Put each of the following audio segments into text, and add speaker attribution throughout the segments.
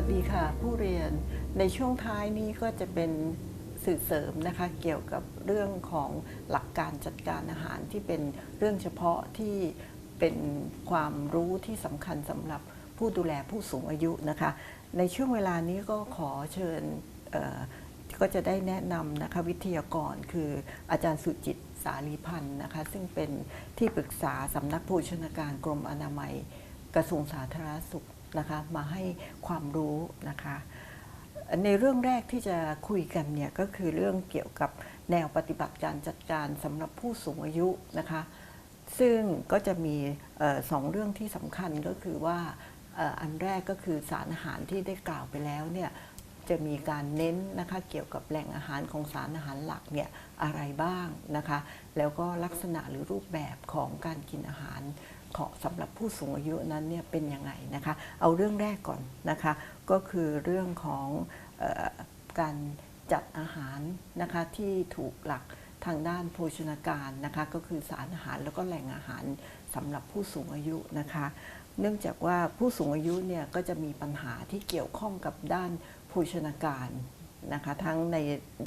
Speaker 1: วัสดีค่ะ ผู้เรียนในช่วงท้ายนี้ก็จะเป็นสื่อเสริมนะคะเกี่ยวกับเรื่องของหลักการจัดการอาหารที่เป็นเรื่องเฉพาะที่เป็นความรู้ที่สำคัญสำหรับผู้ดูแลผู้สูงอายุนะคะ ในช่วงเวลานี้ก็ขอเชิญก็จะได้แนะนำนะคะวิทยากรคืออาจารย์สุจิตสาลีพันธ์นะคะ ซึ่งเป็นที่ปรึกษาสำนักโภชนาการกรมอนามัยกระทรวงสาธารณสุข นะคะมาให้ความรู้นะคะในเรื่องแรกที่จะคุยกันเนี่ยก็คือเรื่องเกี่ยวกับแนวปฏิบัติการจัดการสำหรับผู้สูงอายุนะคะซึ่งก็จะมีออสองเรื่องที่สำคัญก็คือว่าอออันแรกก็คือสารอาหารที่ได้กล่าวไปแล้วเนี่ยจะมีการเน้นนะคะเกี่ยวกับแหล่งอาหารของสารอาหารหลักเนี่ยอะไรบ้างนะคะแล้วก็ลักษณะหรือรูปแบบของการกินอาหาร ของสำหรับผู้สูงอายุนั้นเนี่ยเป็นยังไงนะคะ เอาเรื่องแรกก่อนนะคะ ก็คือเรื่องของออการจัดอาหารนะคะที่ถูกหลักทางด้านโภชนาการนะคะก็คือสารอาหารแล้วก็แหล่งอาหารสำหรับผู้สูงอายุนะคะ เนื่องจากว่าผู้สูงอายุเนี่ยก็จะมีปัญหาที่เกี่ยวข้องกับด้านโภชนาการนะคะทั้งใน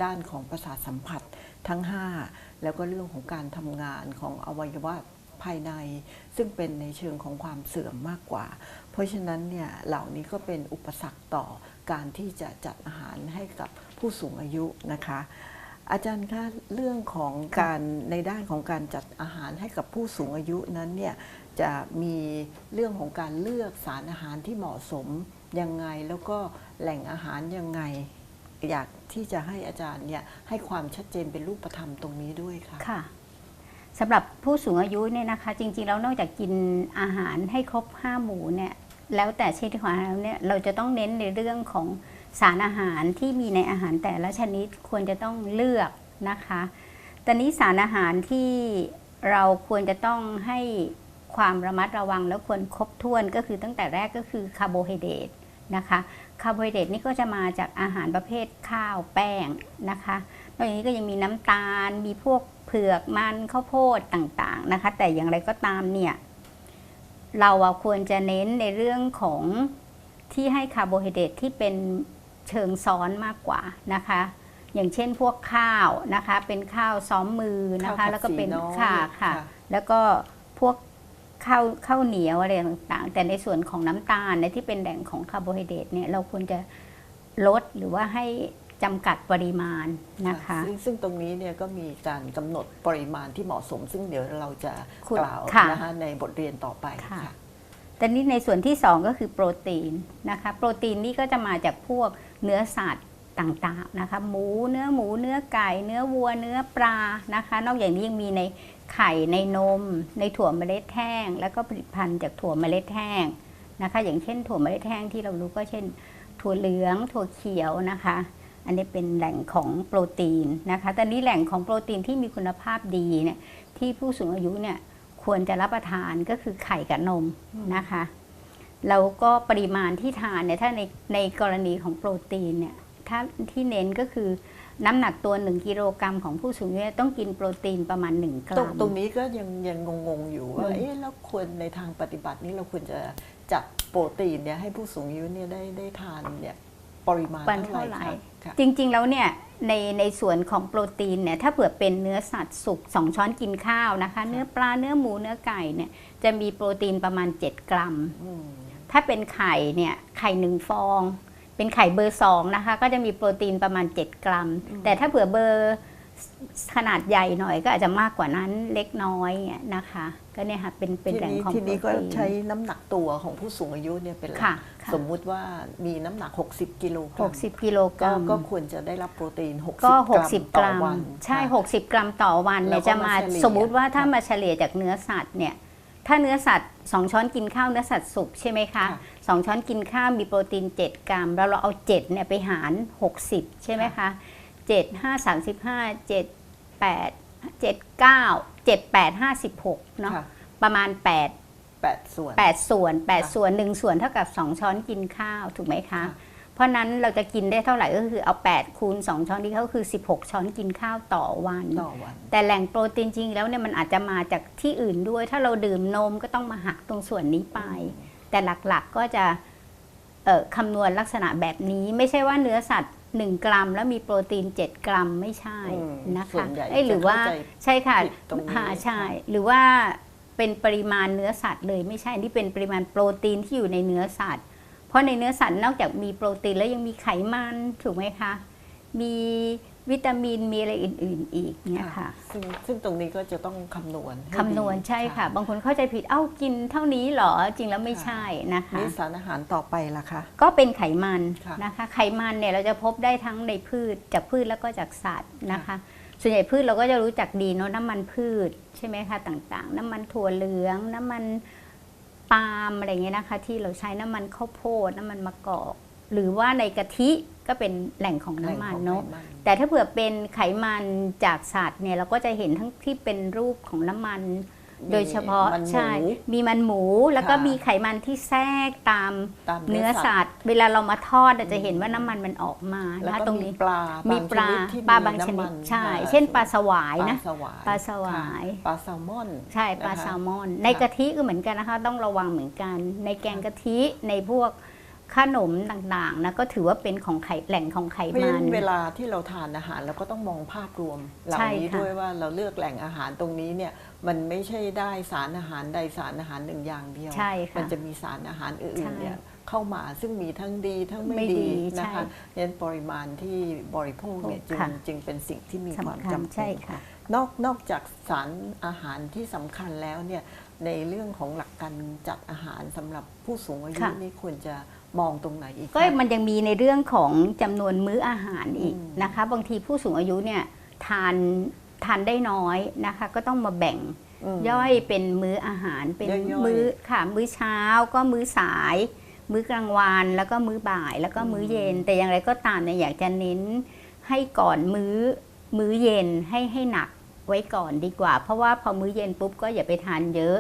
Speaker 1: ด้านของประสาทสัมผัสทั้ง 5 แล้วก็เรื่องของการทำงานของอวัยวะ ภายใน ซึ่งเป็นในเชิงของความเสื่อมมากกว่า เพราะฉะนั้นเนี่ยเหล่านี้ก็เป็นอุปสรรคต่อการที่จะจัดอาหารให้กับผู้สูงอายุนะคะ อาจารย์คะเรื่องของการในด้านของการจัดอาหารให้กับผู้สูงอายุนั้นเนี่ยจะมีเรื่องของการเลือกสารอาหารที่เหมาะสมยังไงแล้วก็แหล่งอาหารยังไง อยากที่จะให้อาจารย์เนี่ยให้ความชัดเจนเป็นรูปธรรมตรงนี้ด้วยค่ะ
Speaker 2: ค่ะ สำหรับผู้สูงอายุเนี่ยนะคะ จริงๆแล้วนอกจากกินอาหารให้ครบห้าหมู่เนี่ยแล้วแต่ชนิดของอาหารแล้วเนี่ยเราจะต้องเน้นในเรื่องของสารอาหารที่มีในอาหารแต่ละชนิดควรจะต้องเลือกนะคะตอนนี้สารอาหารที่เราควรจะต้องให้ความระมัดระวังแล้วควรครบถ้วนก็คือตั้งแต่แรกก็คือคาร์โบไฮเดรตนะคะคาร์โบไฮเดรตนี่ก็จะมาจากอาหารประเภทข้าวแป้งนะคะ นอกจากนี้ก็ยังมีน้ำตาล มีพวกเผือกมันข้าวโพดต่างๆนะคะ แต่อย่างไรก็ตามเนี่ย เราอะควรจะเน้นในเรื่องของที่ให้คาร์โบไฮเดรตที่เป็นเชิงซ้อนมากกว่านะคะ อย่างเช่นพวกข้าวนะคะ เป็นข้าวซ้อมมือนะคะ
Speaker 1: ข้าวผัด
Speaker 2: แล้วก็เป็น
Speaker 1: สีน้อย
Speaker 2: ค่ะค่ะ
Speaker 1: ค่ะ
Speaker 2: แล้วก็พวกข้าวข้าวเหนียวอะไรต่างๆ แต่ในส่วนของน้ำตาลในที่เป็นแหล่งของคาร์โบไฮเดรตเนี่ยเราควรจะลดหรือว่าให้ จำกัดปริมาณนะคะ
Speaker 1: ซึ่งซึ่งตรงนี้เนี่ยก็มีการกำหนดปริมาณที่เหมาะสม ซึ่งเดี๋ยวเราจะ
Speaker 2: คุณ
Speaker 1: กล่าว
Speaker 2: ค่ะ
Speaker 1: นะคะในบทเรียนต่อไป
Speaker 2: ค่ะ
Speaker 1: ค่ะ
Speaker 2: แต่นี้ในส่วนที่ 2 ก็คือโปรตีนนะคะโปรตีนนี่ก็จะมาจากพวกเนื้อสัตว์ต่างๆนะคะหมูเนื้อหมูเนื้อไก่ เนื้อวัวเนื้อปลานะคะ นอกจากนี้ยังมีในไข่ในนม ในถั่วเมล็ดแห้ง แล้วก็ผลิตภัณฑ์จากถั่วเมล็ดแห้งนะคะ อย่างเช่น ถั่วเมล็ดแห้งที่เรารู้ก็เช่น ถั่วเหลืองถั่วเขียวนะคะ อันนี้เป็นแหล่งของโปรตีนนะคะแต่นี้แหล่งของโปรตีนที่มีคุณภาพดีเนี่ยที่ผู้สูงอายุเนี่ยควรจะรับประทานก็คือไข่กับนมนะคะแล้วก็ปริมาณที่ทานเนี่ยถ้าในในกรณีของโปรตีนเนี่ยถ้าที่เน้นก็คือน้ำหนักตัว 1 กิโลกรัมของผู้สูงอายุต้องกินโปรตีนประมาณ 1ก
Speaker 1: ตร
Speaker 2: รั
Speaker 1: ง
Speaker 2: ม
Speaker 1: ตรงนี้ก็ยังยังงงๆอยู่ว่า
Speaker 2: อืม
Speaker 1: เอ๊ะแล้วควรในทางปฏิบัตินี้เราควรจะจัดโปรตีนเนี่ยให้ผู้สูงอายุเนี่ยได้ได้ทานเนี่ยปริมาณ
Speaker 2: วัน
Speaker 1: เท่า
Speaker 2: เท่า
Speaker 1: ไห
Speaker 2: ไห
Speaker 1: ร่
Speaker 2: ร่
Speaker 1: คะค่ะ
Speaker 2: จริงๆ แล้วเนี่ยในในส่วนของโปรตีนเนี่ยถ้าเผื่อเป็นเนื้อสัตว์สุก2ช้อนกินข้าวนะคะ เนื้อปลาเนื้อหมูเนื้อไก่เนี่ยจะมีโปรตีนประมาณ 7 กรัม
Speaker 1: อืม
Speaker 2: ถ้าเป็นไข่เนี่ยไข่หนึ่งฟอง เป็นไข่เบอร์สองนะคะ ก็จะมีโปรตีนประมาณ 7 กรัม แต่ถ้าเผื่อเบอร์ขนาดใหญ่หน่อยก็อาจจะมากกว่านั้นเล็กน้อยนะคะ ก็เนี่ยค่ะเป็นเป็น
Speaker 1: ที
Speaker 2: แหล่ง
Speaker 1: นี้
Speaker 2: ของ
Speaker 1: ที
Speaker 2: โปร
Speaker 1: นี้ก็
Speaker 2: ตีน
Speaker 1: ใช้น้ำหนักตัวของผู้สูงอายุเนี่ยเป็นหลัก
Speaker 2: ค่ะค่ะ
Speaker 1: สมมุติว่ามีน้ำหนัก 60 กิโลกรัม
Speaker 2: 60 กิโลก
Speaker 1: ก็
Speaker 2: รัม
Speaker 1: ก็ควรจะได้รับโปรตีน 60
Speaker 2: ก็
Speaker 1: กรัม
Speaker 2: 60ก
Speaker 1: ต่อ
Speaker 2: รัม
Speaker 1: วัน
Speaker 2: ใช่
Speaker 1: ค่ะ
Speaker 2: 60 กรัมต่อวันเนี่ย
Speaker 1: แล้วก็
Speaker 2: จะมา
Speaker 1: มาเฉลี่ย
Speaker 2: สมมุติว่าถ้า
Speaker 1: ค่ะ
Speaker 2: มาเฉลี่ยจากเนื้อสัตว์เนี่ยถ้าเนื้อสัตว์ 2 ช้อนกินข้าวเนื้อสัตว์สุกใช่ไหมคะ
Speaker 1: ค่ะ
Speaker 2: สองช้อนกินข้าวมีโปรตีน 7 กรัม แล้วเราเอา7เนี่ยไปหาร 60 ใช่ไหมคะ7 5 35 7 8 7 9 7 8 56เนาะ
Speaker 1: ค่ะ
Speaker 2: ประมาณ 8
Speaker 1: แปดส่วน
Speaker 2: 8 ส่วน 8 ส่วน 1 ส่วนเท่ากับ 2 ช้อนกินข้าวถูกไหมคะ
Speaker 1: ค่ะ
Speaker 2: เพราะนั้นเราจะกินได้เท่าไหร่ก็คือเอา 8 คูณ 2 ช้อนที่เขาคือ 16 ช้อนกินข้าวต่อวัน
Speaker 1: ต่อวัน
Speaker 2: แต่แหล่งโปรตีนจริงแล้วเนี่ยมันอาจจะมาจากที่อื่นด้วย ถ้าเราดื่มนมก็ต้องมาหักตรงส่วนนี้ไป แต่หลักๆก็จะเอ่อคำนวณลักษณะแบบนี้ ไม่ใช่ว่าเนื้อสัตว์ 1 กรัม แล้วมีโปรตีน 7 กรัมไม่ใช่
Speaker 1: อืม
Speaker 2: นะ
Speaker 1: ส่ว
Speaker 2: คะ
Speaker 1: นใหญ่
Speaker 2: เอ้ยหรือว่า
Speaker 1: จะเข้าใจ
Speaker 2: ใช่ค่ะ
Speaker 1: ผิดตรงนี้
Speaker 2: ค่ะใช่
Speaker 1: ค่ะ
Speaker 2: หรือว่าเป็นปริมาณเนื้อสัตว์เลยไม่ใช่นี่เป็นปริมาณโปรตีนที่อยู่ในเนื้อสัตว์ เพราะในเนื้อสัตว์นอกจากมีโปรตีนแล้วยังมีไขมันถูกไหมคะ มี วิตามินมีอะไรอื่น ๆ อีกเนี่ยค่ะ
Speaker 1: ซึ่งซึ่งตรงนี้ก็จะต้องคำนวณให้
Speaker 2: คำนวณ
Speaker 1: ดี
Speaker 2: ใช่ค่ะ บางคนเข้าใจผิดเอ้ากินเท่านี้เหรอจริงแล้วไม่ใช่นะคะ
Speaker 1: นี่สารอาหารต่อไปล่ะคะ
Speaker 2: ก็เป็นไขมัน
Speaker 1: ค่ะ
Speaker 2: นะคะ ไขมันเนี่ยเราจะพบได้ทั้งในพืชจากพืชแล้วก็จากสัตว์นะคะ ส่วนใหญ่พืชเราก็จะรู้จักดีเนาะน้ำมันพืชใช่ไหมคะต่างๆ น้ำมันถั่วเหลือง น้ำมันปาล์มอะไรเงี้ยนะคะ ที่เราใช้น้ำมันข้าวโพดน้ำมันมะกอก หรือว่าในกะทิก็เป็นแหล่งของน้ำมันเนาะ
Speaker 1: แหล่งของไขมัน
Speaker 2: แต่ถ้าเผื่อเป็นไขมันจากสัตว์เนี่ยเราก็จะเห็นทั้งที่เป็นรูปของน้ำมัน โดยเฉพาะ
Speaker 1: มันหมู
Speaker 2: ใช่มีมันหมูแล้วก็
Speaker 1: ค่ะ
Speaker 2: มีไขมันที่แทรกตาม
Speaker 1: ตาม
Speaker 2: เนื้อสัตว์ เวลาเรามาทอดเราจะเห็นว่าน้ำมันมันออกมา
Speaker 1: แล้ว
Speaker 2: นะ
Speaker 1: ก็
Speaker 2: ตรง
Speaker 1: มี
Speaker 2: นี้
Speaker 1: ปลา
Speaker 2: มี
Speaker 1: มี
Speaker 2: ปลา
Speaker 1: ที่
Speaker 2: ปลา
Speaker 1: มี
Speaker 2: บางชนิด
Speaker 1: น้ำมัน
Speaker 2: ใช่
Speaker 1: อ่
Speaker 2: เช่นปลาสวาย
Speaker 1: ปลา
Speaker 2: นะ
Speaker 1: สวาย
Speaker 2: ปลาสวาย
Speaker 1: ค่ะปลาแซลมอน
Speaker 2: ใช่ปลา
Speaker 1: นะคะ
Speaker 2: แซลมอน ในกะทิก็เหมือนกันนะคะ ต้องระวังเหมือนกัน ในแกงกะทิในพวก ขนมต่างๆนะก็ถือว่าเป็นของไขแหล่งของไข
Speaker 1: เพราะฉะ
Speaker 2: มั
Speaker 1: นั้นนเวลาที่เราทานอาหารเราก็ต้องมองภาพรวมเหล่า
Speaker 2: ใช่
Speaker 1: นี้
Speaker 2: ค่ะ
Speaker 1: ด้วยว่าเราเลือกแหล่งอาหารตรงนี้เนี่ยมันไม่ใช่ได้สารอาหารใดสารอาหารหนึ่งอย่างเดียว
Speaker 2: ใช่
Speaker 1: มั
Speaker 2: ค่ะ
Speaker 1: จะมีสารอาหารอื่
Speaker 2: ใช่
Speaker 1: นๆเนี่ยเข้ามาซึ่งมีทั้งดีทั้งไม่
Speaker 2: ไม่ดี
Speaker 1: ดี
Speaker 2: ใช่
Speaker 1: นะคะดังนั้นปริมาณที่บริโภคเนี่ยจึง
Speaker 2: ค่ะ
Speaker 1: จึงเป็นสิ่งที่มีความ
Speaker 2: สำคัญ
Speaker 1: จำเป็
Speaker 2: ใช่
Speaker 1: น
Speaker 2: ค่ะ
Speaker 1: นอกนอกจากสารอาหารที่สำคัญแล้วเนี่ยในเรื่องของหลักการจัดอาหารสำหรับผู้สูงอายุ
Speaker 2: ค่ะ
Speaker 1: นี่ควรจะ มองตรงไหนอีก
Speaker 2: ก็
Speaker 1: คะ
Speaker 2: มันยังมีในเรื่องของจำนวนมื้ออาหารอีก
Speaker 1: อืม
Speaker 2: นะคะ บางทีผู้สูงอายุเนี่ยทานทานได้น้อยนะคะ ก็ต้องมาแบ่ง
Speaker 1: ม
Speaker 2: ย่อยเป็นมื้ออาหารเป็น
Speaker 1: ย่อยๆ
Speaker 2: มื้อค่ะมื้อเช้าก็มื้อสาย มื้อกลางวันแล้วก็มื้อบ่ายแล้วก็มื้อเย็น แต่อย่างไรก็ตามเนี่ยอยากจะเน้นให้ก่อนมื้อมื้อเย็นให้ให้หนักไว้ก่อนดีกว่า เพราะว่าพอมื้อเย็นปุ๊บก็อย่าไปทานเยอะ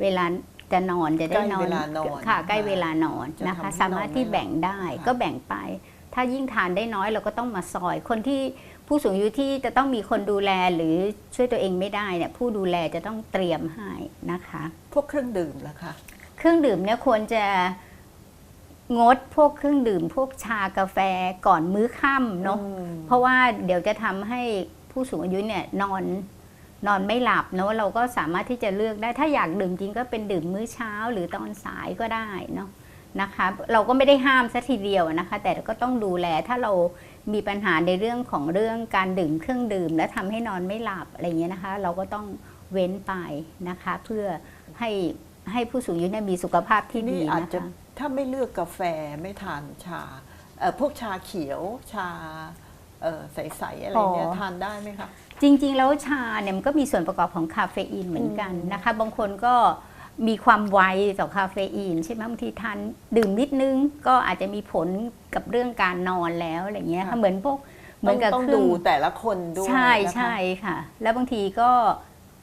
Speaker 2: เวลา จะนอนจะได้นอน
Speaker 1: ใกล้เวลานอน
Speaker 2: ค่ะใกล้
Speaker 1: ค่ะ
Speaker 2: เวลานอน
Speaker 1: จะ
Speaker 2: นะคะ
Speaker 1: ทำให้
Speaker 2: สามารถที่
Speaker 1: นอนไม่หลับ
Speaker 2: แบ่งได้
Speaker 1: ค่ะ
Speaker 2: ก็แบ่งไป ถ้ายิ่งทานได้น้อยเราก็ต้องมาซอย คนที่ผู้สูงอายุที่จะต้องมีคนดูแลหรือช่วยตัวเองไม่ได้เนี่ยผู้ดูแลจะต้องเตรียมให้นะคะ
Speaker 1: พวกเครื่องดื่มล่ะคะ
Speaker 2: เครื่องดื่มเนี่ยควรจะงดพวกเครื่องดื่ม พวกชากาแฟก่อนมื้อค่ำเนาะ
Speaker 1: อืม
Speaker 2: เพราะว่าเดี๋ยวจะทำให้ผู้สูงอายุเนี่ยนอน นอนไม่หลับเนาะเราก็สามารถที่จะเลือกได้ถ้าอยากดื่มจริงก็เป็นดื่มมื้อเช้าหรือตอนสายก็ได้เนาะนะคะ เราก็ไม่ได้ห้ามซะทีเดียวนะคะ แต่ก็ต้องดูแลถ้าเรามีปัญหาในเรื่องของเรื่องการดื่มเครื่องดื่ม และทำให้นอนไม่หลับอะไรเงี้ยนะคะ เราก็ต้องเว้นไปนะคะ เพื่อให้ให้ผู้สูงอายุเนี่ยมีสุขภาพที่ดีนะคะ
Speaker 1: ถ้าไม่เลือกกาแฟไม่ทานชาเอ่อพวกชาเขียวชา ใสๆอะไรเนี่ย
Speaker 2: อ๋อ
Speaker 1: ทานได้ไหมคะ
Speaker 2: จริงๆ แล้วชาเนี่ยมันก็มีส่วนประกอบของคาเฟอีนเหมือนกัน
Speaker 1: อืม
Speaker 2: นะคะ บางคนก็มีความไวต่อคาเฟอีน ใช่ไหมบางทีทานดื่มนิดนึง ก็อาจจะมีผลกับเรื่องการนอนแล้วอะไรเงี้ยค่ะเหมือนพวกเหมือนกับ
Speaker 1: ต้อง
Speaker 2: เครื่
Speaker 1: ดู
Speaker 2: อง
Speaker 1: แต่ละคนด้วย
Speaker 2: ใช่
Speaker 1: นะคะ
Speaker 2: ใช่ค่ะ แล้วบางทีก็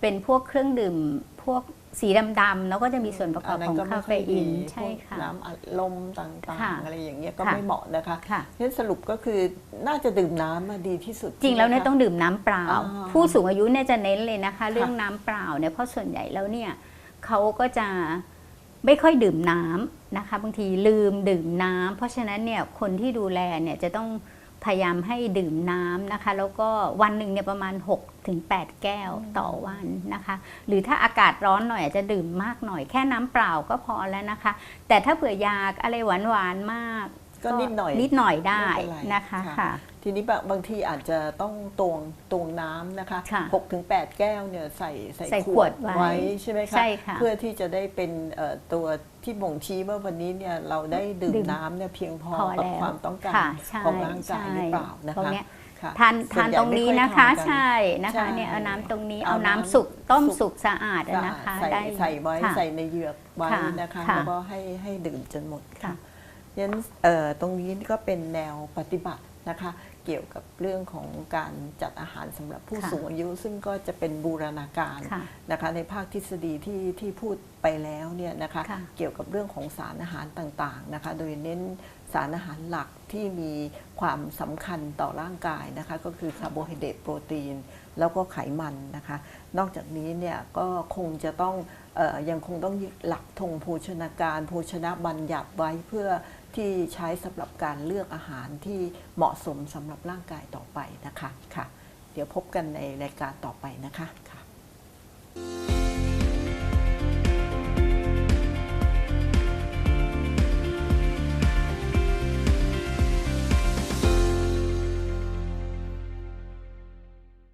Speaker 2: เป็นพวกเครื่องดื่มพวก สีดำๆแล้วก็จะมีส่วนประกอบ
Speaker 1: นนั้
Speaker 2: ข
Speaker 1: น
Speaker 2: อง
Speaker 1: ก็
Speaker 2: คา
Speaker 1: ไม่
Speaker 2: เฟ
Speaker 1: ค่อย
Speaker 2: อี
Speaker 1: ดี
Speaker 2: น
Speaker 1: พ
Speaker 2: ใช่
Speaker 1: วก
Speaker 2: ค่ะ
Speaker 1: น้ำอัดลมต่าง
Speaker 2: ค่ะ
Speaker 1: ๆอะไรอย่างเงี้ยก็
Speaker 2: ค่ะ
Speaker 1: ไม่เหมาะนะคะ
Speaker 2: ค่ะ
Speaker 1: ฉะนั้นสรุปก็คือน่าจะดื่มน้ำมาดีที่สุด
Speaker 2: จริงแล้วเนี่ย
Speaker 1: ใช่ไหมคะ
Speaker 2: ต้องดื่มน้ำเปล่า
Speaker 1: อ่า
Speaker 2: ผู้สูงอายุเนี่ยจะเน้นเลยนะคะ เรื่องน้ำเปล่าเนี่ยเพราะส่วนใหญ่แล้วเนี่ยเขาก็จะไม่ค่อยดื่มน้ำนะคะ บางทีลืมดื่มน้ำเพราะฉะนั้นเนี่ยคนที่ดูแลเนี่ยจะต้อง พยายามให้ดื่มน้ำนะคะ แล้วก็วันหนึ่งเนี่ยประมาณ 6 ถึง 8 แก้วต่อวันนะคะ หรือถ้าอากาศร้อนหน่อยอาจจะดื่มมากหน่อยแค่น้ำเปล่าก็พอแล้วนะคะ แต่ถ้าเผื่อยากอะไรหวานๆมาก
Speaker 1: ก็นิดหน่อย
Speaker 2: นิดหน่อยได้
Speaker 1: ไม่เป็นไร
Speaker 2: นะคะ
Speaker 1: ค่ะ
Speaker 2: ค่ะ
Speaker 1: ทีนี้บางบางทีอาจจะต้องตวงตวงน้ำนะคะ
Speaker 2: ค่ะ
Speaker 1: 6ถึง8แก้วเนี่ยใส่
Speaker 2: ใส่ขวดไว้
Speaker 1: ใช่ไหมคะ
Speaker 2: ใช่ค่ะ
Speaker 1: เพื่อที่จะได้เป็นเอ่อตัวที่บ่งชี้ว่าวันนี้เนี่ยเราได้ดื่ม
Speaker 2: ดื่ม
Speaker 1: น้ำเนี่ยเพียงพอ
Speaker 2: พอ
Speaker 1: กับ
Speaker 2: แล้ว
Speaker 1: ความต้องการ
Speaker 2: ค่ะใช่
Speaker 1: ของร่างกายหรือเปล่านะ
Speaker 2: พวก
Speaker 1: คะ
Speaker 2: เนี้ย
Speaker 1: ค่ะ
Speaker 2: ทาน
Speaker 1: ส่ว
Speaker 2: ทาน
Speaker 1: ใหญ่
Speaker 2: ตรงนี้
Speaker 1: ไม่
Speaker 2: นะ
Speaker 1: ค่
Speaker 2: คะ
Speaker 1: อยทากั
Speaker 2: ใช่นะคะ
Speaker 1: ใช่
Speaker 2: เนี่ยเอาน้ำตรงนี้
Speaker 1: เอา
Speaker 2: เอาน้ำ
Speaker 1: น้ำ
Speaker 2: สุกต้ม
Speaker 1: สุ
Speaker 2: สุ
Speaker 1: ก
Speaker 2: กสะอาดอะนะคะ
Speaker 1: ใส่
Speaker 2: ได้
Speaker 1: ใส่ไว้
Speaker 2: ค่ะ
Speaker 1: ใส่ในเหยือกไว้
Speaker 2: ค่ะ
Speaker 1: นะคะ
Speaker 2: ค่ะ
Speaker 1: แล้วก็ให้ให้ดื่มจนหมด
Speaker 2: ค่ะ
Speaker 1: ค่ะ ยันเอ่อตรงนี้ก็เป็นแนวปฏิบัตินะคะ เกี่ยวกับเรื่องของการจัดอาหารสำหรับผู้
Speaker 2: ค่ะ
Speaker 1: สูงอายุ ซึ่งก็จะเป็นบูรณาการ
Speaker 2: ค่ะ
Speaker 1: นะคะในภาคทฤษฎีที่ที่พูดไปแล้วเนี่ยนะคะ
Speaker 2: ค่ะ
Speaker 1: เกี่ยวกับเรื่องของสารอาหารต่างๆนะคะโดยเน้นสารอาหารหลักที่มีความสำคัญต่อร่างกายนะคะก็คือคาร์โบไฮเดรตโปรตีน แล้วก็ไขมันนะคะ นอกจากนี้เนี่ยก็คงจะต้องเออยังคงต้องยึดหลักธงโภชนาการ โภชนะบัญญัติไว้เพื่อ ที่ใช้สำหรับการเลือกอาหารที่เหมาะสมสำหรับร่างกายต่อไปนะคะค่ะ เดี๋ยวพบกันในรายการต่อไปนะคะค่ะ